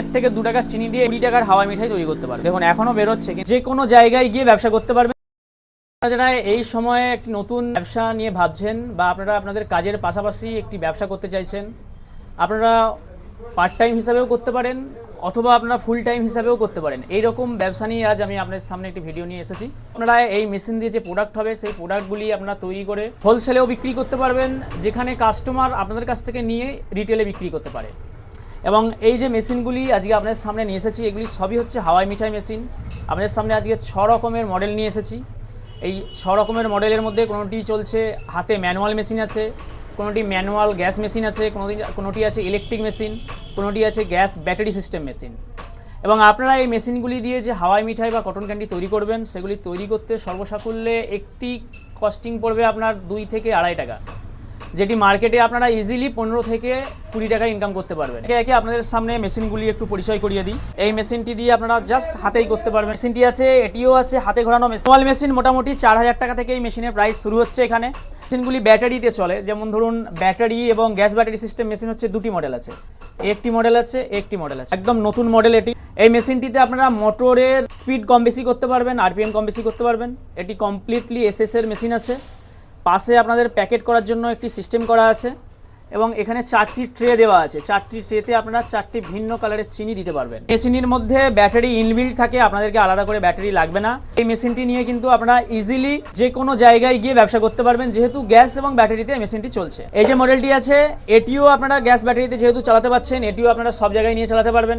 এর থেকে দু টাকা চিনি দিয়ে কুড়ি টাকার হাওয়া মিঠাই তৈরি করতে পারবে। দেখুন, এখনও বেরোচ্ছে যে কোনো জায়গায় গিয়ে ব্যবসা করতে পারবে। যারা এই সময়ে একটি নতুন ব্যবসা নিয়ে ভাবছেন বা আপনারা আপনাদের কাজের পাশাপাশি একটি ব্যবসা করতে চাইছেন, আপনারা পার্ট টাইম হিসাবেও করতে পারেন, অথবা আপনারা ফুল টাইম হিসাবেও করতে পারেন। এই রকম ব্যবসা নিয়ে আজ আমি আপনাদের সামনে একটি ভিডিও নিয়ে এসেছি। আপনারা এই মেশিন দিয়ে যে প্রোডাক্ট হবে, সেই প্রোডাক্টগুলি আপনারা তৈরি করে হোলসেলেও বিক্রি করতে পারবেন, যেখানে কাস্টমার আপনাদের কাছ থেকে নিয়ে রিটেলে বিক্রি করতে পারে। এবং এই যে মেশিনগুলি আজকে আপনাদের সামনে নিয়ে এসেছি, এগুলি সবই হচ্ছে হাওয়াই মিঠাই মেশিন। আপনাদের সামনে আজকে ছ রকমের মডেল নিয়ে এসেছি। এই ছ রকমের মডেলের মধ্যে কোনোটি চলছে হাতে ম্যানুয়াল মেশিন আছে, কোনোটি ম্যানুয়াল গ্যাস মেশিন আছে, কোনোটি কোনোটি আছে ইলেকট্রিক মেশিন, কোনোটি আছে গ্যাস ব্যাটারি সিস্টেম মেশিন। এবং আপনারা এই মেশিনগুলি দিয়ে যে হাওয়াই মিঠাই বা কটন ক্যান্ডি তৈরি করবেন, সেগুলি তৈরি করতে সর্বসাকুল্যে একটি কস্টিং পড়বে আপনার দুই থেকে আড়াই টাকা। যেটি মার্কেটে আপনারা ইজিলি পনেরো থেকে কুড়ি টাকা ইনকাম করতে পারবেন। একে একে আপনাদের সামনে মেশিনগুলি একটু পরিচয় করিয়ে দিই। এই মেশিনটি দিয়ে আপনারা জাস্ট হাতেই করতে পারবেন। মেশিনটি আছে, এটিও আছে, হাতে ঘোরানো স্মল মেশিন মোটামুটি চার হাজার টাকা থেকে এই মেশিনের প্রাইস শুরু হচ্ছে এখানে। মেশিনগুলি ব্যাটারিতে চলে। যেমন ধরুন ব্যাটারি এবং গ্যাস ব্যাটারি সিস্টেম মেশিন হচ্ছে দুটি মডেল আছে। একটি মডেল আছে, একটি মডেল আছে। একদম নতুন মডেল এটি। এই মেশিনটিতে আপনারা মোটরের স্পিড কম বেশি করতে পারবেন আরপিএম কম বেশি করতে পারবেন। এটি কমপ্লিটলি এসএস এর মেশিন আছে। পাশে আপনাদের প্যাকেট করার জন্য একটি সিস্টেম করা আছে এবং এখানে চারটি ট্রে দেওয়া আছে। চারটি ট্রেতে আপনারা চারটি ভিন্ন কালারের চিনি দিতে পারবেন। মেশিনের মধ্যে ব্যাটারি ইনবিল্ড থাকে, আপনাদেরকে আলাদা করে ব্যাটারি লাগবে না। এই মেশিনটি নিয়ে কিন্তু আপনারা ইজিলি যে কোনো জায়গায় গিয়ে ব্যবসা করতে পারবেন, যেহেতু গ্যাস এবং ব্যাটারিতে মেশিনটি চলছে। এই যে মডেলটি আছে, এটিও আপনারা গ্যাস ব্যাটারিতে যেহেতু চালাতে পারছেন এটিও আপনারা সব জায়গায় নিয়ে চালাতে পারবেন।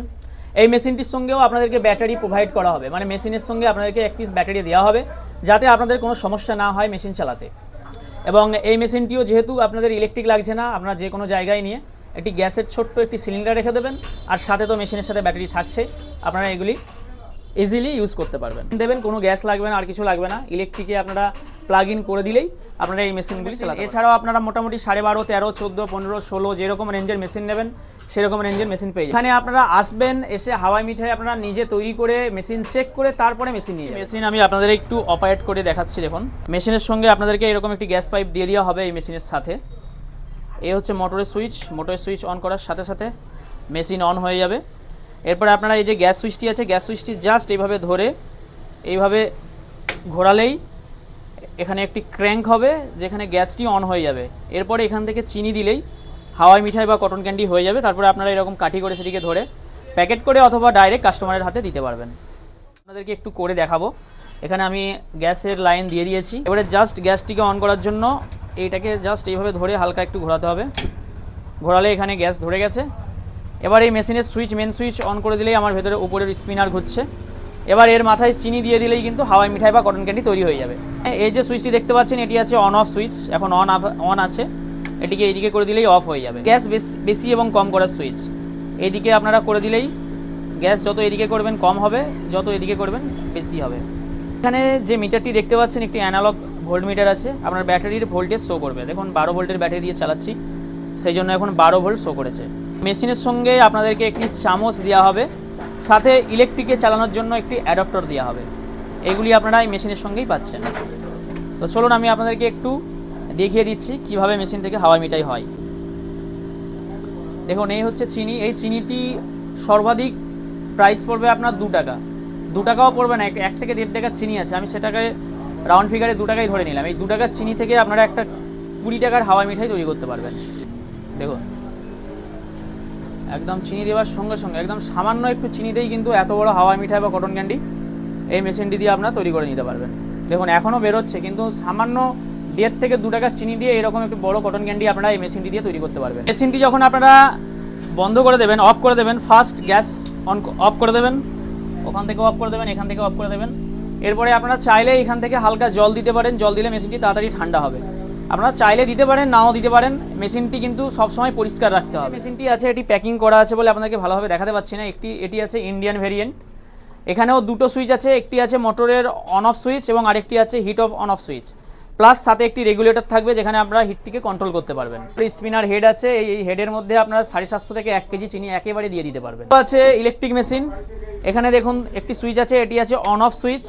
এই মেশিনটির সঙ্গেও আপনাদেরকে ব্যাটারি প্রোভাইড করা হবে। মানে মেশিনের সঙ্গে আপনাদেরকে এক পিস ব্যাটারি দেওয়া হবে, যাতে আপনাদের কোনো সমস্যা না হয় মেশিন চালাতে। এবং এই মেশিনটিও যেহেতু আপনাদের ইলেকট্রিক লাগছে না, আপনারা যে কোনো জায়গায় নিয়ে একটি গ্যাসের ছোট্ট একটি সিলিন্ডার রেখে দেবেন, আর সাথে তো মেশিনের সাথে ব্যাটারি থাকছে। আপনারা এগুলি ইজিলি ইউজ করতে পারবেন। দেবেন কোনো গ্যাস লাগবে না আর কিছু লাগবে না। ইলেকট্রিকে আপনারা প্লাগ ইন করে দিলেই আপনারা এই মেশিনগুলি চালাতে এছাড়াও আপনারা মোটামুটি সাড়ে বারো তেরো চোদ্দ পনেরো ষোলো যেরকম রেঞ্জের মেশিন নেবেন সেরকম রেঞ্জের মেশিন পেয়ে এখানে আপনারা আসবেন এসে হাওয়াই মিঠাই আপনারা নিজে তৈরি করে মেশিন চেক করে তারপরে মেশিন নিয়ে মেশিন আমি আপনাদের একটু অপারেট করে দেখাচ্ছি দেখুন। মেশিনের সঙ্গে আপনাদেরকে এরকম একটি গ্যাস পাইপ দিয়ে দেওয়া হবে এই মেশিনের সাথে। এই হচ্ছে মোটরের সুইচ মোটরের সুইচ অন করার সাথে সাথে মেশিন অন হয়ে যাবে। এরপরে আপনারা এই যে গ্যাস সুইচটি আছে, গ্যাস সুইচটি জাস্ট এইভাবে ধরে, এইভাবে ঘোরালেই এখানে একটি ক্র্যাঙ্ক হবে, যেখানে গ্যাসটি অন হয়ে যাবে। এরপরে এখান থেকে চিনি দিলেই হাওয়াই মিঠাই বা কটন ক্যান্ডি হয়ে যাবে, তারপরে আপনারা এরকম কাঠি করে সেটিকে ধরে প্যাকেট করে অথবা ডাইরেক্ট কাস্টমারের হাতে দিতে পারবেন। আপনাদেরকে একটু করে দেখাবো। এখানে আমি গ্যাসের লাইন দিয়ে দিয়েছি। এবারে জাস্ট গ্যাসটিকে অন করার জন্য এইটাকে জাস্ট এইভাবে ধরে হালকা একটু ঘোরাতে হবে। ঘোরালে এখানে গ্যাস ধরে গেছে। এবার এই মেশিনের সুইচ মেন সুইচ অন করে দিলেই আমার ভেতরে উপরের স্পিনার ঘুরছে। এবার এর মাথায় চিনি দিয়ে দিলেই কিন্তু হাওয়াই মিঠাই বা কটন ক্যান্ডি তৈরি হয়ে যাবে। এই যে সুইচটি দেখতে পাচ্ছেন, এটি আছে অন অফ সুইচ এখন অন অন আছে। এটিকে এইদিকে করে দিলেই অফ হয়ে যাবে। গ্যাস বেশি এবং কম করার সুইচ এইদিকে আপনারা করে দিলেই গ্যাস যত এদিকে করবেন কম হবে, যত এদিকে করবেন বেশি হবে। এখানে যে মিটারটি দেখতে পাচ্ছেন, একটি অ্যানালগ ভোল্ট মিটার আছে। আপনার ব্যাটারির ভোল্টেজ শো করবে। দেখুন, বারো ভোল্টের ব্যাটারি দিয়ে চালাচ্ছি। সেই জন্য এখন বারো ভোল্ট শো করেছে। মেশিনের সঙ্গে আপনাদেরকে একটি চামচ দেওয়া হবে, সাথে ইলেকট্রিকে চালানোর জন্য একটি অ্যাডাপ্টার দেওয়া হবে। এগুলি আপনারা এই মেশিনের সঙ্গেই পাচ্ছেন। তো চলুন আমি আপনাদেরকে একটু দেখিয়ে দিচ্ছি কীভাবে মেশিন থেকে হাওয়া মিঠাই হয়। দেখুন, এই হচ্ছে চিনি। এই চিনিটি সর্বাধিক প্রাইস পড়বে আপনার দু টাকা। দু টাকাও পড়বে না, এক- থেকে দেড় টাকার চিনি আছে। আমি সেটাকে রাউন্ড ফিগারে দু টাকাই ধরে নিলাম। এই দু টাকার চিনি থেকে আপনারা একটা কুড়ি টাকার হাওয়া মিঠাই তৈরি করতে পারবেন। দেখুন একদম চিনি দেওয়ার সঙ্গে সঙ্গে, একদম সামান্য একটু চিনি দিয়েই কিন্তু এত বড় হাওয়াই মিঠাই বা কটন ক্যান্ডি এই মেশিনটি দিয়ে আপনারা তৈরি করে নিতে পারবেন। দেখুন, এখনও বেরোচ্ছে, কিন্তু সামান্য দেড় থেকে দু টাকা চিনি দিয়ে এরকম একটি বড় কটন ক্যান্ডি আপনারা এই মেশিনটি দিয়ে তৈরি করতে পারবেন। মেশিনটি যখন আপনারা বন্ধ করে দেবেন অফ করে দেবেন ফার্স্ট গ্যাস অন অফ করে দেবেন, ওখান থেকে অফ করে দেবেন, এখান থেকে অফ করে দেবেন। এরপরে আপনারা চাইলে এখান থেকে হালকা জল দিতে পারেন, জল দিলে মেশিনটি তাড়াতাড়ি ঠান্ডা হবে। আপনারা চাইলে দিতে পারেন নাও দিতে পারেন। মেশিনটি কিন্তু সবসময় পরিষ্কার রাখতে হবে। মেশিনটি আছে এটি প্যাকিং করা আছে বলে আপনাদেরকে ভালোভাবে দেখাতে পাচ্ছি না। একটি এটি আছে ইন্ডিয়ান ভেরিয়েন্ট এখানেও দুটো সুইচ আছে একটি আছে মোটরের অন অফ সুইচ এবং আরেকটি আছে heat off on off switch. Plus সাথে একটি রেগুলেটর থাকবে যেখানে আপনারা হিটটিকে কন্ট্রোল করতে পারবেন। স্পিনার হেড আছে এই হেডের মধ্যে আপনারা সাড়ে সাতশো থেকে এক কেজি চিনি একেবারে দিয়ে দিতে পারবেন। আছে ইলেকট্রিক মেশিন এখানে দেখুন একটি সুইচ আছে এটি আছে অন অফ সুইচ।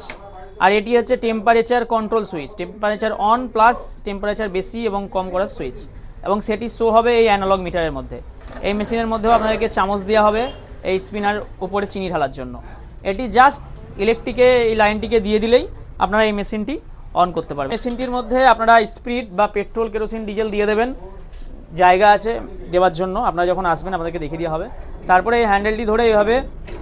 আর এটি হচ্ছে temperature control switch temperature on plus temperature বেশি এবং কম করার সুইচ এবং সেটি শো হবে এই অ্যানালগ মিটারের মধ্যে। এই মেশিনের মধ্যেও আপনাদেরকে চামচ দেওয়া হবে এই স্পিনার উপরে চিনি ঢালার জন্য। এটি জাস্ট ইলেকট্রিকে এই লাইনটিকে দিয়ে দিলেই আপনারা এই মেশিনটি অন করতে পারবেন। মেশিনটির মধ্যে আপনারা স্পিড বা পেট্রোল কেরোসিন ডিজেল দিয়ে দেবেন। জায়গা আছে দেওয়ার জন্য। আপনারা যখন আসবেন, আপনাদেরকে দেখিয়ে দেওয়া হবে। তারপরে এই হ্যান্ডেলটি ধরে এইভাবে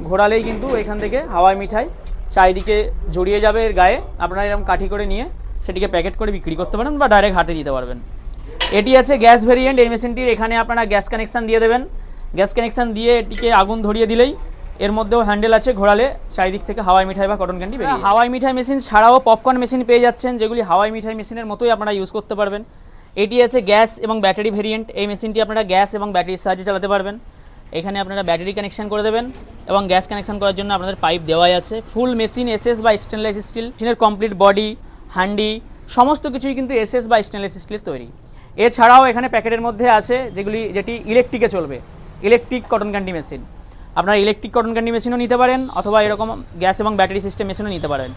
ঘোরালেই কিন্তু এখান থেকে হাওয়াই মিঠাই চারিদিকে জড়িয়ে যাবে এর গায়ে। আপনারা এরকম কাঠি করে নিয়ে সেটিকে প্যাকেট করে বিক্রি করতে পারেন বা ডাইরেক্ট হাতে দিতে পারবেন। এটি আছে গ্যাস ভেরিয়েন্ট এই মেশিনটির এখানে আপনারা গ্যাস কানেকশান দিয়ে দেবেন। গ্যাস কানেকশান দিয়ে এটিকে আগুন ধরিয়ে দিলেই এর মধ্যেও হ্যান্ডেল আছে ঘোরালে চারিদিক থেকে হাওয়াই মিঠাই বা কটন ক্যান্ডি বেরিয়ে হাওয়াই মিঠাই মেশিন ছাড়াও পপকর্ন মেশিন পেয়ে যাচ্ছেন যেগুলি হাওয়াই মিঠাই মেশিনের মতোই আপনারা ইউজ করতে পারবেন। এটি আছে গ্যাস এবং ব্যাটারি ভেরিয়েন্ট এই মেশিনটি আপনারা গ্যাস এবং ব্যাটারির সাহায্যে চালাতে পারবেন। এখানে আপনারা ব্যাটারি কানেকশন করে দেবেন এবং গ্যাস কানেকশন করার জন্য আপনাদের পাইপ দেওয়াই আছে। ফুল মেশিন এসএস বা স্টেনলেস স্টিল মেশিনের কমপ্লিট বডি হান্ডি সমস্ত কিছুই কিন্তু এসএস বা স্টেনলেস স্টিলের তৈরি। এছাড়াও এখানে প্যাকেটের মধ্যে আছে যেগুলি, যেটি ইলেকট্রিকে চলবে। ইলেকট্রিক কটন ক্যান্ডি মেশিন আপনারা ইলেকট্রিক কটন ক্যান্ডি মেশিনও নিতে পারেন, অথবা এরকম গ্যাস এবং ব্যাটারি সিস্টেম মেশিনও নিতে পারেন।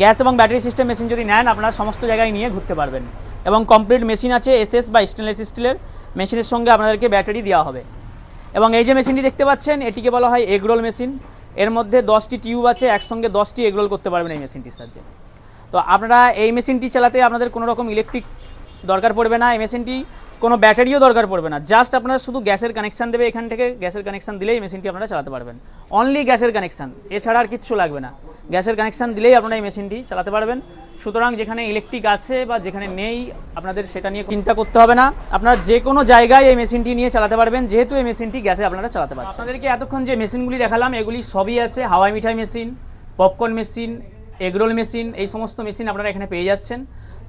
গ্যাস এবং ব্যাটারি সিস্টেম মেশিন যদি নেন, আপনারা সমস্ত জায়গায় নিয়ে ঘুরতে পারবেন। এবং কমপ্লিট মেশিন আছে এসএস বা স্টেনলেস স্টিলের মেশিনের সঙ্গে আপনাদেরকে ব্যাটারি দেওয়া হবে। এবং এই যে মেশিনটি দেখতে পাচ্ছেন, এটিকে বলা হয় এগরোল মেশিন। এর মধ্যে দশটি টিউব আছে, একসঙ্গে দশটি এগরোল করতে পারবেন এই মেশিনটির সাহায্যে। তো আপনারা এই মেশিনটি চালাতে আপনাদের কোনো রকম ইলেকট্রিক দরকার পড়বে না। এই মেশিনটি কোনো ব্যাটারিও দরকার পড়বে না। জাস্ট আপনারা শুধু গ্যাসের কানেকশান দেবে, এখান থেকে গ্যাসের কানেকশান দিলেই মেশিনটি আপনারা চালাতে পারবেন। অনলি গ্যাসের কানেকশান এছাড়া আর কিচ্ছু লাগবে না। গ্যাসের কানেকশান দিলেই আপনারা এই মেশিনটি চালাতে পারবেন। সুতরাং যেখানে ইলেকট্রিক আছে বা যেখানে নেই, আপনাদের সেটা নিয়ে চিন্তা করতে হবে না। আপনারা যে কোনো জায়গায় এই মেশিনটি নিয়ে চালাতে পারবেন, যেহেতু এই মেশিনটি গ্যাসে আপনারা চালাতে পারবেন আপনাদেরকে এতক্ষণ যে মেশিনগুলি দেখালাম, এগুলি সবই আছে হাওয়াই মিঠাই machine popcorn machine, egg roll machine, এই সমস্ত মেশিন আপনারা এখানে পেয়ে যাচ্ছেন।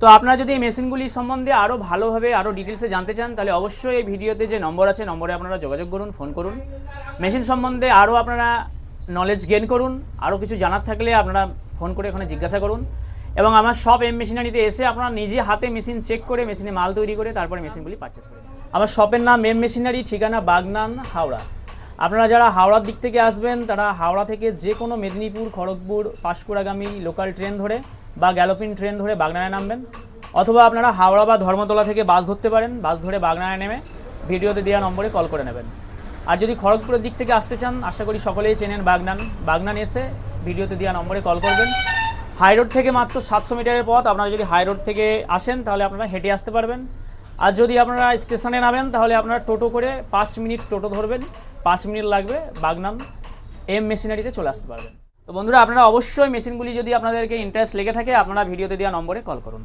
তো আপনারা যদি এই মেশিনগুলি সম্বন্ধে আরও ভালোভাবে আরও ডিটেলসে জানতে চান, তাহলে অবশ্যই এই ভিডিওতে যে নম্বর আছে, নম্বরে আপনারা যোগাযোগ করুন, ফোন করুন। মেশিন সম্বন্ধে আরও আপনারা নলেজ গেন করুন আরও কিছু জানার থাকলে আপনারা ফোন করে এখানে জিজ্ঞাসা করুন। এবং আমার সব এম মেশিনারিতে এসে আপনারা নিজে হাতে মেশিন চেক করে মেশিনে মাল তৈরি করে তারপরে মেশিনগুলি পারচেস করুন আমার শপের নাম এম মেশিনারি ঠিকানা বাগনান, হাওড়া। আপনারা যারা হাওড়ার দিক থেকে আসবেন, তারা হাওড়া থেকে যে কোনো মেদিনীপুর, খড়গপুর, পাঁশকুড়াগামী লোকাল ট্রেন ধরে বা গ্যালোপিন ট্রেন ধরে বাগনানে নামবেন, অথবা আপনারা হাওড়া বা ধর্মতলা থেকে বাস ধরতে পারেন, বাস ধরে বাগনানে নেমে ভিডিওতে দেওয়া নম্বরে কল করে নেবেন। আর যদি খড়গপুরের দিক থেকে আসতে চান, আশা করি সকলেই চেনেন বাগনান। বাগনান এসে ভিডিওতে দেওয়া নম্বরে কল করবেন। হাই রোড থেকে মাত্র সাতশো মিটারের পথ, আপনারা যদি হাই রোড থেকে আসেন, তাহলে আপনারা হেঁটে আসতে পারবেন। আর যদি আপনারা স্টেশনে নামেন, তাহলে আপনারা টোটো করে পাঁচ মিনিট টোটো ধরবেন, পাঁচ মিনিট লাগবে বাগনান এম মেশিনারিতে চলে আসতে পারবেন। তো বন্ধুরা, আপনারা অবশ্যই মেশিনগুলি যদি আপনাদেরকে ইন্টারেস্ট লেগে থাকে, আপনারা ভিডিওতে দেওয়া নম্বরে কল করুন।